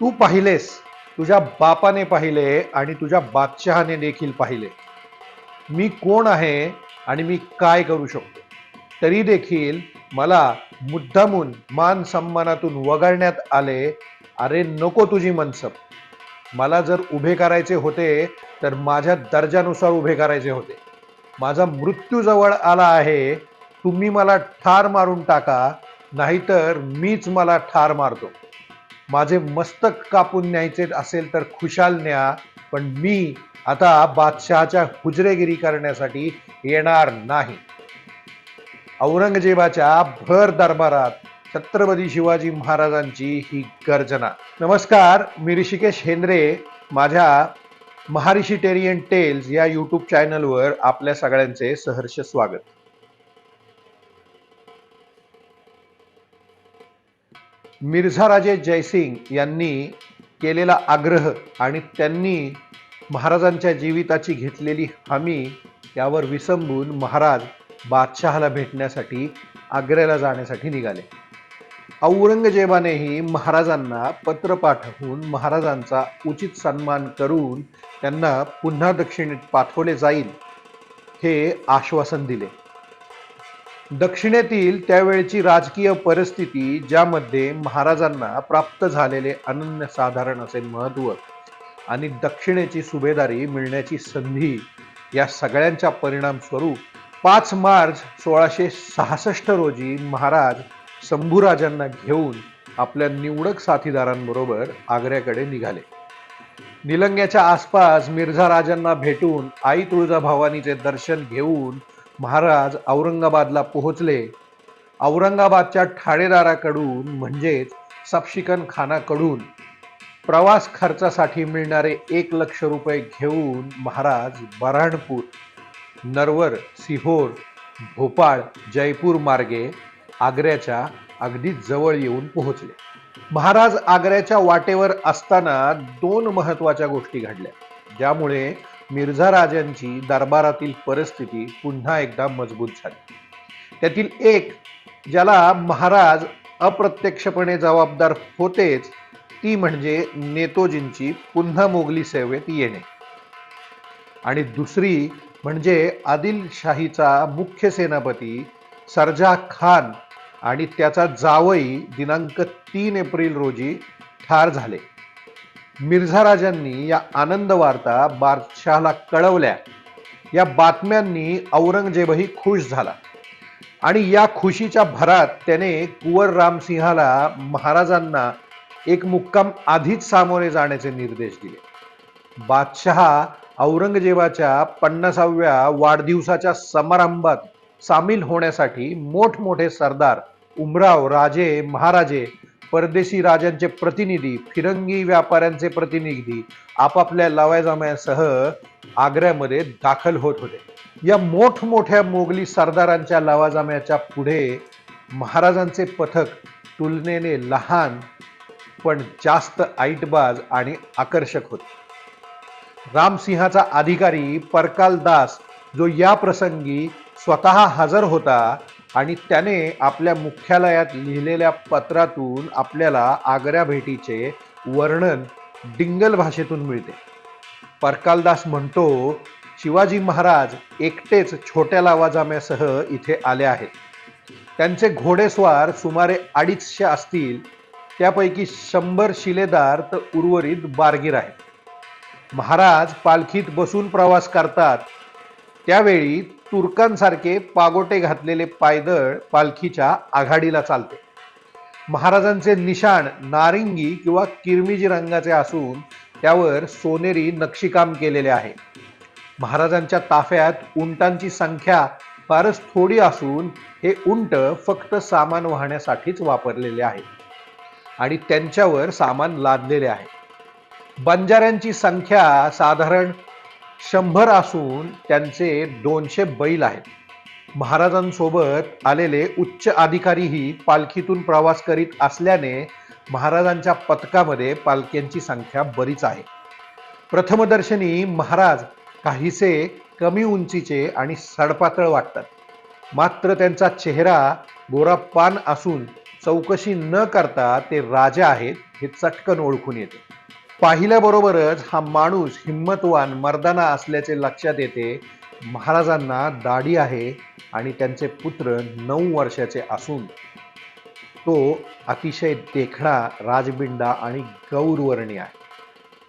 तू पाहिलेस तुझ्या बापाने पाहिले आणि तुझ्या बादशहाने देखील पाहिले. मी कोण आहे आणि मी काय करू शकतो? तरी देखील मला मुद्दामून मान सन्मानातून वगळण्यात आले अरे नको तुझी मनसब मला जर उभे करायचे होते तर माझ्या दर्जानुसार उभे करायचे होते. माझा मृत्यू जवळ आला आहे तुम्ही मला ठार मारून टाका नाहीतर मीच मला ठार मारतो. माझे मस्तक कापून न्यायचे असेल तर खुशाल न्या पण मी आता बादशहाच्या हुजरेगिरी करण्यासाठी येणार नाही. औरंगजेबाच्या भर दरबारात छत्रपती शिवाजी महाराजांची ही गर्जना. नमस्कार मी ऋषिकेश हेंद्रे माझ्या महारिशी टेरियन टेल्स या यूट्यूब चॅनलवर आपल्या सगळ्यांचे सहर्ष स्वागत. मिर्झा राजे जयसिंग यांनी केलेला आग्रह आणि त्यांनी महाराजांच्या जीविताची घेतलेली हमी यावर विसंबून महाराज बादशहाला भेटण्यासाठी आग्र्याला जाण्यासाठी निघाले. औरंगजेबानेही महाराजांना पत्र पाठवून महाराजांचा उचित सन्मान करून त्यांना पुन्हा दक्षिणेत पाठवले जाईल हे आश्वासन दिले. दक्षिणेतील त्यावेळची राजकीय परिस्थिती ज्यामध्ये महाराजांना प्राप्त झालेले अनन्यसाधारण असे महत्त्व आणि दक्षिणेची सुभेदारी मिळण्याची संधी या सगळ्यांच्या परिणामस्वरूप पाच मार्च सोळाशे सहासष्ट रोजी महाराज शंभूराजांना घेऊन आपल्या निवडक साथीदारांबरोबर आग्र्याकडे निघाले. निलंग्याच्या आसपास मिर्झा राजांना भेटून आई तुळजाभवानीचे दर्शन घेऊन महाराज औरंगाबादला पोहोचले. औरंगाबादच्या ठाणेदाराकडून म्हणजेच सपशिकन खानाकडून प्रवास खर्चासाठी मिळणारे एक लक्ष रुपये घेऊन महाराज बऱ्हाणपूर नरवर सिहोर भोपाळ जयपूर मार्गे आग्र्याच्या अगदी जवळ येऊन पोहोचले. महाराज आग्र्याच्या वाटेवर असताना दोन महत्त्वाच्या गोष्टी घडल्या. ज्यामुळे मिर्झा राजांची दरबारातील परिस्थिती पुन्हा एकदा मजबूत झाली. त्यातील एक ज्याला महाराज अप्रत्यक्षपणे जबाबदार होतेच ती म्हणजे नेतोजींची पुन्हा मोगली सेवेत येणे. आणि दुसरी म्हणजे आदिलशाहीचा मुख्य सेनापती सरजा खान आणि त्याचा जावई दिनांक तीन एप्रिल रोजी ठार झाले. मिर्झा राजांनी या आनंद वार्ता बादशहाला कळवल्या. या बातम्यांनी औरंगजेबही खुश झाला. आणि या खुशीच्या भरात त्याने कुंवर रामसिंहाला महाराजांना एक मुक्काम आधीच सामोरे जाण्याचे निर्देश दिले. बादशहा औरंगजेबाच्या पन्नासाव्या वाढदिवसाच्या समारंभात सामील होण्यासाठी मोठमोठे सरदार उमराव राजे महाराजे परदेशी राजांचे प्रतिनिधी फिरंगी व्यापाऱ्यांचे प्रतिनिधी आपापल्या लवाजम्यासह आग्र्यामध्ये दाखल होत होते. या मोठमोठ्या मोगली सरदारांच्या लावाजाम्याच्या पुढे महाराजांचे पथक तुलनेने लहान पण जास्त ऐटबाज आणि आकर्षक होते. रामसिंहाचा अधिकारी परकाल दास जो या प्रसंगी स्वतः हजर होता आणि त्याने आपल्या मुख्यालयात लिहिलेल्या पत्रातून आपल्याला आग्र्या भेटीचे वर्णन डिंगल भाषेतून मिळते. परकालदास म्हणतो शिवाजी महाराज एकटेच छोट्या लावाजाम्यासह इथे आले आहेत. त्यांचे घोडेस्वार सुमारे अडीचशे असतील त्यापैकी शंभर शिलेदार तर उर्वरित बारगीर आहेत. महाराज पालखीत बसून प्रवास करतात. त्यावेळी तुर्कांसारखे पागोटे घातलेले पायदळ पालखीच्या आघाडीला चालते. महाराजांचे निशाण नारिंगी किंवा किरमिजी रंगाचे असून त्यावर सोनेरी नक्षीकाम केलेले आहे. महाराजांच्या ताफ्यात उंटांची संख्या फारच थोडी असून हे उंट फक्त सामान वाहण्यासाठीच वापरलेले आहे आणि त्यांच्यावर सामान लादलेले आहे. बंजाऱ्यांची संख्या साधारण शंभर असून त्यांचे दोनशे बैल आहेत. महाराजांसोबत आलेले उच्च अधिकारीही पालखीतून प्रवास करीत असल्याने महाराजांच्या पथकामध्ये पालख्यांची संख्या बरीच आहे. प्रथमदर्शनी महाराज काहीसे कमी उंचीचे आणि सडपातळ वाटतात. मात्र त्यांचा चेहरा गोरापान असून चौकशी न करता ते राजा आहेत हे चटकन ओळखून येते. पाहिल्याबरोबरच हा माणूस हिंमतवान मर्दाना असल्याचे लक्षात येते. महाराजांना दाढी आहे आणि त्यांचे पुत्र नऊ वर्षाचे असून तो अतिशय देखणा राजबिंडा आणि गौरवर्णी आहे.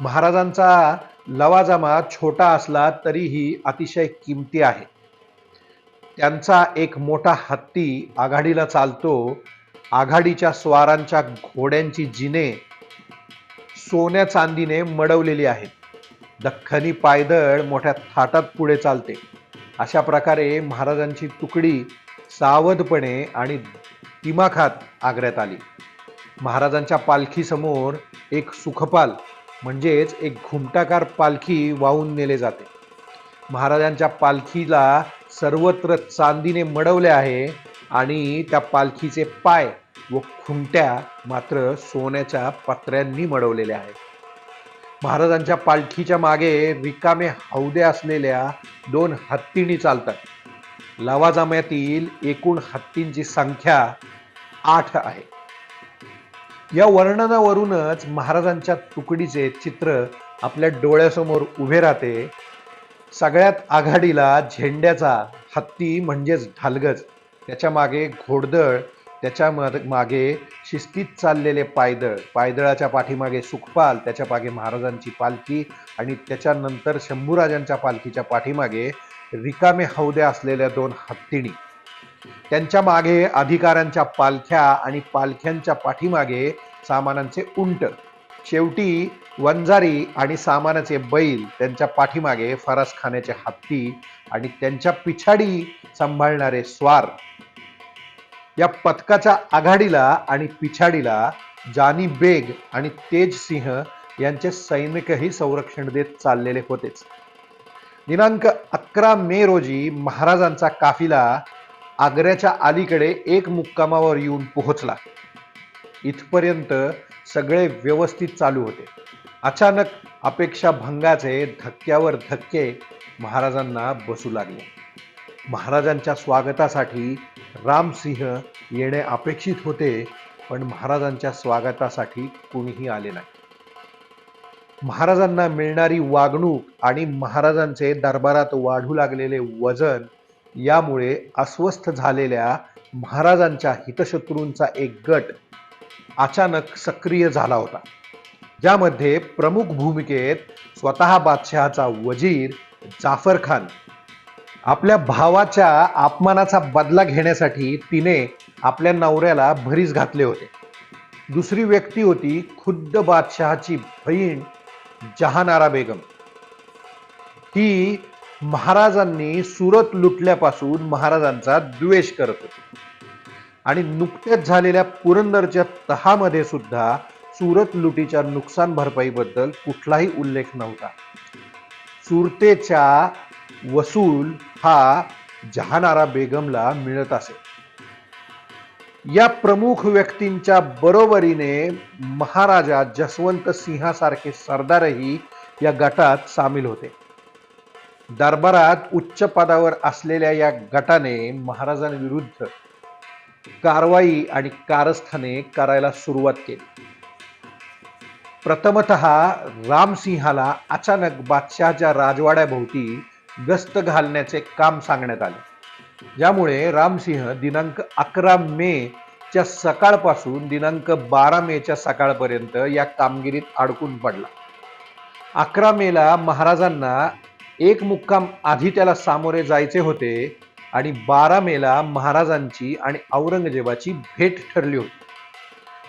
महाराजांचा लवाजमा छोटा असला तरीही अतिशय किमती आहे. त्यांचा एक मोठा हत्ती आघाडीला चालतो. आघाडीच्या स्वारांच्या घोड्यांची जिने सोन्या चांदीने मडवलेली आहेत दख्खनी पायदळ मोठ्या थाटात पुढे चालते. अशा प्रकारे महाराजांची तुकडी सावधपणे आणि दिमाखात आग्र्यात आली. महाराजांच्या पालखीसमोर एक सुखपाल म्हणजेच एक घुमटाकार पालखी वाहून नेले जाते. महाराजांच्या पालखीला सर्वत्र चांदीने मडवले आहे आणि त्या पालखीचे पाय व खुंट्या मात्र सोन्याच्या पत्र्यांनी मडवलेल्या आहेत. महाराजांच्या पालखीच्या मागे रिकामे हौदे असलेल्या दोन हत्तींनी चालतात. लवाजाम्यातील एकूण हत्तींची संख्या आठ आहे. या वर्णनावरूनच महाराजांच्या तुकडीचे चित्र आपल्या डोळ्यासमोर उभे राहते. सगळ्यात आघाडीला झेंड्याचा हत्ती म्हणजेच ढालगज त्याच्यामागे घोडदळ त्याच्यामागे शिस्तीत चाललेले पायदळ पायदळाच्या पाठीमागे सुखपाल त्याच्यामागे महाराजांची पालखी आणि त्याच्यानंतर शंभूराजांच्या पालखीच्या पाठीमागे रिकामे हौदे असलेल्या दोन हत्तीणी. त्यांच्या मागे अधिकाऱ्यांच्या पालख्या आणि पालख्यांच्या पाठीमागे सामानांचे उंट. शेवटी वंजारी आणि सामानाचे बैल त्यांच्या पाठीमागे फरसखान्याचे हत्ती आणि त्यांच्या पिछाडी सांभाळणारे स्वार. या पथकाच्या आघाडीला आणि पिछाडीला जानी बेग आणि तेज सिंह यांचे सैनिकही संरक्षण देत चाललेले होतेच. दिनांक अकरा मे रोजी महाराजांचा काफिला आग्र्याच्या अलीकडे एक मुक्कामावर येऊन पोहोचला. इथपर्यंत सगळे व्यवस्थित चालू होते. अचानक अपेक्षा भंगाचे धक्क्यावर धक्के महाराजांना बसू लागले. महाराजांच्या स्वागतासाठी रामसिंह येणे अपेक्षित होते पण महाराजांच्या स्वागतासाठी कुणीही आले नाही. महाराजांना मिळणारी वागणूक आणि महाराजांचे दरबारात वाढू लागलेले वजन यामुळे अस्वस्थ झालेल्या महाराजांच्या हितशत्रूंचा एक गट अचानक सक्रिय झाला होता ज्यामध्ये प्रमुख भूमिकेत स्वतः बादशहाचा वजीर जाफर खान आपल्या भावाच्या अपमानाचा बदला घेण्यासाठी तिने आपल्या नवऱ्याला भरीस घातले होते. दुसरी व्यक्ती होती खुद्द बादशहाची बहीण जहानारा बेगम. ही महाराजांनी सुरत लुटल्यापासून महाराजांचा द्वेष करत होती. आणि नुकत्याच झालेल्या पुरंदरच्या तहामध्ये सुद्धा सुरत लुटीच्या नुकसान भरपाईबद्दल कुठलाही उल्लेख नव्हता. सुरतेच्या वसूल हा जहानारा बेगमला मिळत असे. या प्रमुख व्यक्तींच्या बरोबरीने महाराजा जसवंत सिंहासारखे सरदारही या गटात सामील होते. दरबारात उच्च पदावर असलेल्या या गटाने महाराजांविरुद्ध कारवाई आणि कारस्थाने करायला सुरुवात केली. प्रथमत रामसिंहाला अचानक बादशहाच्या राजवाड्याभोवती गस्त घालण्याचे काम सांगण्यात आले. ज्यामुळे रामसिंह दिनांक अकरा मे च्या सकाळपासून दिनांक बारा मेच्या सकाळपर्यंत या कामगिरीत अडकून पडला. अकरा मेला महाराजांना एक मुक्काम आधी त्याला सामोरे जायचे होते आणि बारा मेला महाराजांची आणि औरंगजेबाची भेट ठरली होती.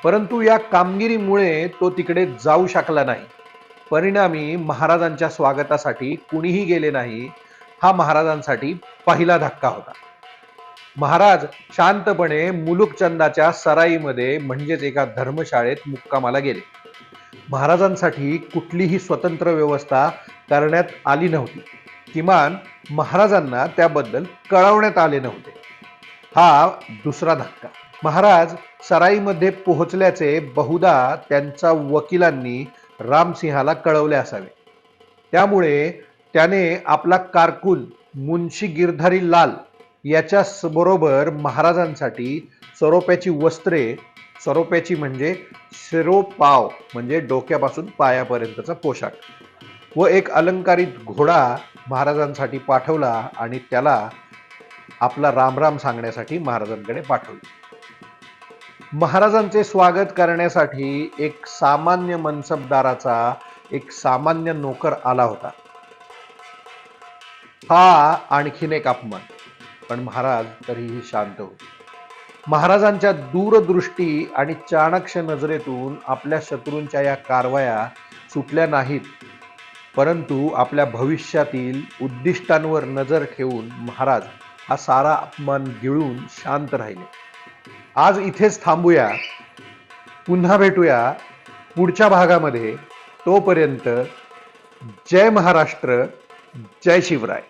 परंतु या कामगिरीमुळे तो तिकडे जाऊ शकला नाही. परिणामी महाराजांच्या स्वागतासाठी कुणीही गेले नाही हा महाराजांसाठी पहिला धक्का होता. महाराज शांतपणे मुलुकचंदाच्या सराईमध्ये म्हणजेच एका धर्मशाळेत मुक्कामाला गेले. महाराजांसाठी कुठलीही स्वतंत्र व्यवस्था करण्यात आली नव्हती. किमान महाराजांना त्याबद्दल कळवण्यात आले नव्हते. हा दुसरा धक्का. महाराज सराईमध्ये पोहोचल्याचे बहुधा त्यांच्या वकिलांनी रामसिंहाला कळवले असावे. त्यामुळे त्याने आपला कारकून मुन्शी गिरधारी लाल याच्या स- बरोबर महाराजांसाठी सरोप्याची वस्त्रे सरोप्याची म्हणजे शिरोपाव म्हणजे डोक्यापासून पायापर्यंतचा पोशाख व एक अलंकारित घोडा महाराजांसाठी पाठवला आणि त्याला आपला रामराम सांगण्यासाठी महाराजांकडे पाठवले. महाराजांचे स्वागत करण्यासाठी एक सामान्य मनसबदाराचा एक सामान्य नोकर आला होता. हा आणखीन एक अपमान. पण महाराज तरीही शांत होते. महाराजांच्या दूरदृष्टी आणि चाणक्ष नजरेतून आपल्या शत्रूंच्या या कारवाया सुटल्या नाहीत. परंतु आपल्या भविष्यातील उद्दिष्टांवर नजर ठेवून महाराज हा सारा अपमान गिळून शांत राहिले. आज इथेच थांबूया. पुन्हा भेटूया पुढच्या भागामध्ये. तोपर्यंत जय महाराष्ट्र जय शिवराय.